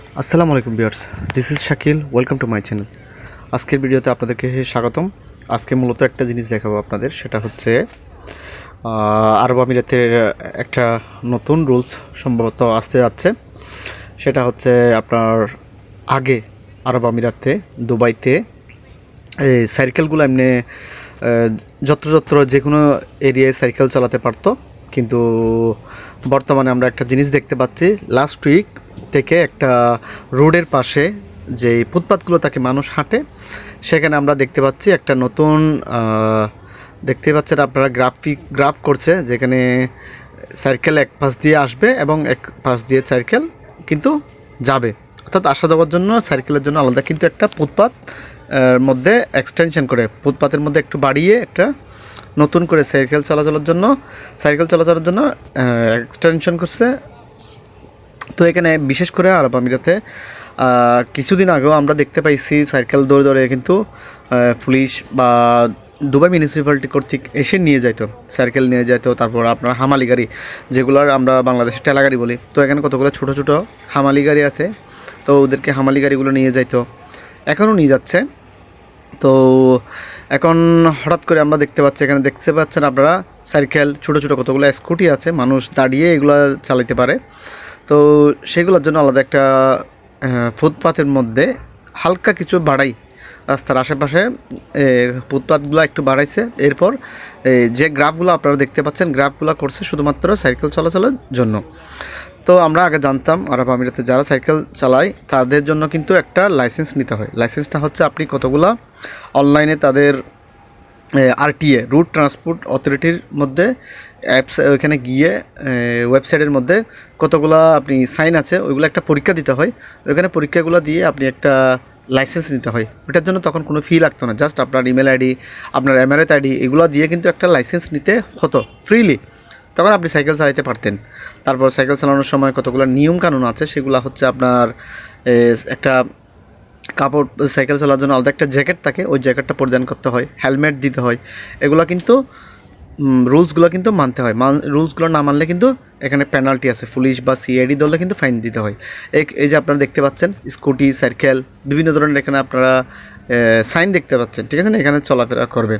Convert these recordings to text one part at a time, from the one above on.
আসসালামু আলাইকুম viewers this is Shakil welcome to my channel আজকের ভিডিওতে আপনাদেরকে স্বাগতম। আজকে মূলত একটা জিনিস দেখাবো আপনাদের সেটা হচ্ছে আরব আমিরাতের একটা নতুন রুলস সম্ভবত আসতে যাচ্ছে। সেটা হচ্ছে আপনার আগে আরব আমিরাতে দুবাইতে এই সাইকেলগুলো এমনি আহ, যত্রযত্র যে কোনো এরিয়ায় সাইকেল চালাতে পারতো। কিন্তু বর্তমানে আমরা একটা জিনিস দেখতে পাচ্ছি লাস্ট উইক থেকে একটা রোডের পাশে যে ফুটপাথগুলো তাকে মানুষ হাঁটে, সেখানে আমরা দেখতে পাচ্ছি একটা নতুন দেখতে পাচ্ছেন আপনারা গ্রাফিক গ্রাফ করছে, যেখানে সাইকেল এক পাশ দিয়ে আসবে এবং এক পাশ দিয়ে সাইকেল কিন্তু যাবে। অর্থাৎ আসা যাওয়ার জন্য সাইকেলের জন্য আলাদা কিন্তু একটা ফুটপাথ এর মধ্যে এক্সটেনশন করে ফুটপাথের মধ্যে একটু বাড়িয়ে একটা নতুন করে সাইকেল চলাচলের জন্য সাইকেল চলাচলের জন্য এক্সটেনশন করছে তো এখানে বিশেষ করে আরব আমিরাতে কিছুদিন আগেও আমরা দেখতে পাইছি সাইকেল দৌড়ে দৌড়ে কিন্তু পুলিশ বা দুবাই মিউনিসিপ্যালিটি কর্তৃক এসে নিয়ে যাইতো, সাইকেল নিয়ে যাইতো, তারপর আপনার হামালি গাড়ি, যেগুলোর আমরা বাংলাদেশে টেলা গাড়ি বলি। তো এখানে কতগুলো ছোটো ছোটো হামালি গাড়ি আছে, তো ওদেরকে হামালি গাড়িগুলো নিয়ে যাইতো, এখনও নিয়ে যাচ্ছে। তো এখন হঠাৎ করে আমরা দেখতে পাচ্ছি, এখানে দেখতে পাচ্ছেন আপনারা, সাইকেল, ছোটো ছোটো কতগুলো স্কুটি আছে, মানুষ দাঁড়িয়ে এগুলো চালাতে পারে। তো সেগুলোর জন্য আলাদা একটা ফুটপাথের মধ্যে হালকা কিছু বাড়াই রাস্তার আশেপাশে। ফুটপাথগুলো একটু বাড়াইছে। এরপর যে গ্রাফগুলো আপনারা দেখতে পাচ্ছেন, গ্রাফগুলো করছে শুধুমাত্র সাইকেল চলাচলের জন্য। তো আমরা আগে জানতাম আরব আমিরাতে যারা সাইকেল চালায়, তাদের জন্য কিন্তু একটা লাইসেন্স নিতে হয়। লাইসেন্সটা হচ্ছে আপনি কতগুলা অনলাইনে তাদের আরটিএ রুট ট্রান্সপোর্ট অথরিটির মধ্যে অ্যাপস ওইখানে গিয়ে ওয়েবসাইটের মধ্যে কতগুলা আপনি সাইন আছে, ওইগুলো একটা পরীক্ষা দিতে হয়। ওইখানে পরীক্ষাগুলো দিয়ে আপনি একটা লাইসেন্স নিতে হয়। ওটার জন্য তখন কোনো ফি লাগতো না জাস্ট আপনার ইমেল আইডি আপনার এমআরএত আইডি এগুলো দিয়ে কিন্তু একটা লাইসেন্স নিতে হতো ফ্রিলি তখন আপনি সাইকেল চালাতে পারতেন। তারপর সাইকেল চালানোর সময় কতগুলো নিয়ম কানুন আছে, সেগুলো হচ্ছে আপনার একটা কাপড়, সাইকেল চালার জন্য আলাদা একটা জ্যাকেট থাকে, ওই জ্যাকেটটা পরিধান করতে হয়, হেলমেট দিতে হয়। এগুলো কিন্তু রুলসগুলো কিন্তু মানতে হয়। মান, রুলসগুলো না মানলে কিন্তু এখানে পেনাল্টি আছে। পুলিশ বা সিআইডি দলে কিন্তু ফাইন দিতে হয়। এই যে আপনারা দেখতে পাচ্ছেন, স্কুটি, সাইকেল, বিভিন্ন ধরনের এখানে আপনারা সাইন দেখতে পাচ্ছেন, ঠিক আছে না? এখানে চলাফেরা করবে।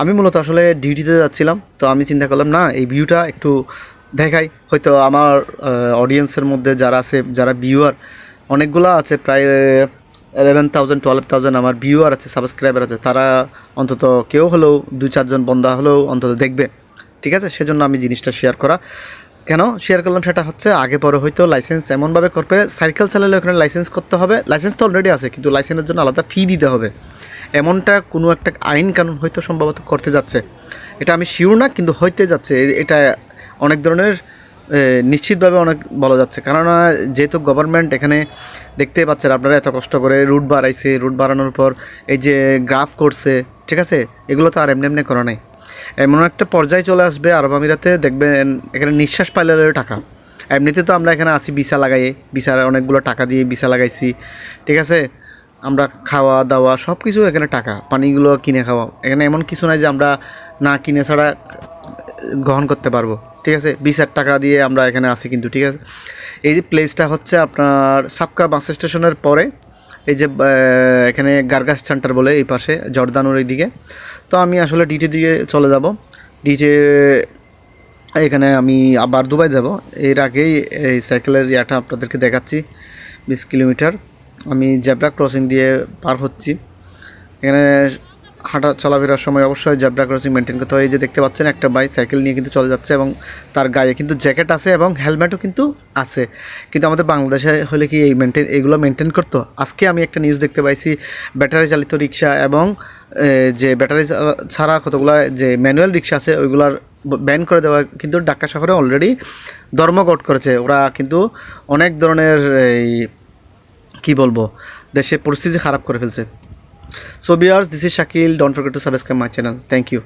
আমি মূলত আসলে ডিউটিতে যাচ্ছিলাম, তো আমি চিন্তা করলাম, না, এই ভিউটা একটু দেখাই। হয়তো আমার অডিয়েন্সের মধ্যে যারা আছে, যারা ভিউয়ার অনেকগুলো আছে, প্রায় ইলেভেন থাউজেন্ড টুয়েলভ থাউজেন্ড আমার ভিউয়ার আছে সাবস্ক্রাইবার আছে, তারা অন্তত কেউ হলেও দুই, চারজন বন্ধা হলেও অন্তত দেখবে। ঠিক আছে? সেজন্য আমি জিনিসটা শেয়ার করা। কেন? শেয়ার করলাম সেটা হচ্ছে আগে পরে হয়তো লাইসেন্স এমনভাবে করবে সাইকেল চালালে ওখানে লাইসেন্স করতে হবে। লাইসেন্স তো অলরেডি আছে, কিন্তু লাইসেন্সের জন্য আলাদা ফি দিতে হবে। এমনটা কোনো একটা আইন কানুন হয়তো সম্ভবত করতে যাচ্ছে। এটা আমি শিওর না, কিন্তু হইতে যাচ্ছে। এটা অনেক ধরনের নিশ্চিতভাবে অনেক বলা যাচ্ছে। কেননা যেহেতু গভর্নমেন্ট এখানে দেখতে পাচ্ছেন আপনারা এত কষ্ট করে রুট বাড়াইছে রুট বাড়ানোর পর এই যে গ্রাফ করছে, ঠিক আছে? এগুলো তো আর এমনি এমনি করা নাই। এমন একটা পর্যায়ে চলে আসবে, আরব আমিরাতে দেখবেন এখানে নিঃশ্বাস পাইলে টাকা। এমনিতে তো আমরা এখানে আসি বিসা লাগাই বিসার অনেকগুলো টাকা দিয়ে বিসা লাগাইছি, ঠিক আছে? আমরা খাওয়া, দাওয়া সব কিছু এখানে টাকা, পানিগুলো কিনে খাওয়া। এখানে এমন কিছু নাই যে আমরা না কিনে ছাড়া গ্রহণ করতে পারব। ঠিক আছে? বিশ হাজার টাকা দিয়ে আমরা এখানে আসি কিন্তু, ঠিক আছে? এই যে প্লেসটা হচ্ছে আপনার সাবকা বাস স্টেশনের পরে, এই যে এখানে গার্গাস সেন্টার বলে এই পাশে, জর্দানুর এই দিকে তো আমি আসলে ডিটি দিকে চলে যাব। ডিজে এখানে আমি আবার দুবাই যাব। এর আগেই এই সাইকেলের ইয়াটা আপনাদেরকে দেখাচ্ছি, বিশ কিলোমিটার। আমি জেব্রা ক্রসিং দিয়ে পার হচ্ছি। এখানে হাঁটা চলাফেরার সময় অবশ্যই জেব্রা ক্রসিং মেনটেন করতে হয়। এই যে দেখতে পাচ্ছেন, একটা বাইক সাইকেল নিয়ে কিন্তু চলে যাচ্ছে এবং তার গায়ে কিন্তু জ্যাকেট আছে এবং হেলমেটও কিন্তু আছে। কিন্তু আমাদের বাংলাদেশে হলে কি এই মেনটেন এগুলো মেনটেন করতো? আজকে আমি একটা নিউজ দেখতে পাইছি ব্যাটারি চালিত রিক্সা এবং যে ব্যাটারি ছাড়া কতগুলো যে ম্যানুয়াল রিক্সা আছে, ওইগুলার ব্যান করে দেওয়া কিন্তু ঢাকা শহরে অলরেডি ধর্মঘট করেছে। ওরা কিন্তু অনেক ধরনের এই, কি বলব, দেশে পরিস্থিতি খারাপ করে ফেলছে। So viewers this is Shakil don't forget to subscribe my channel thank you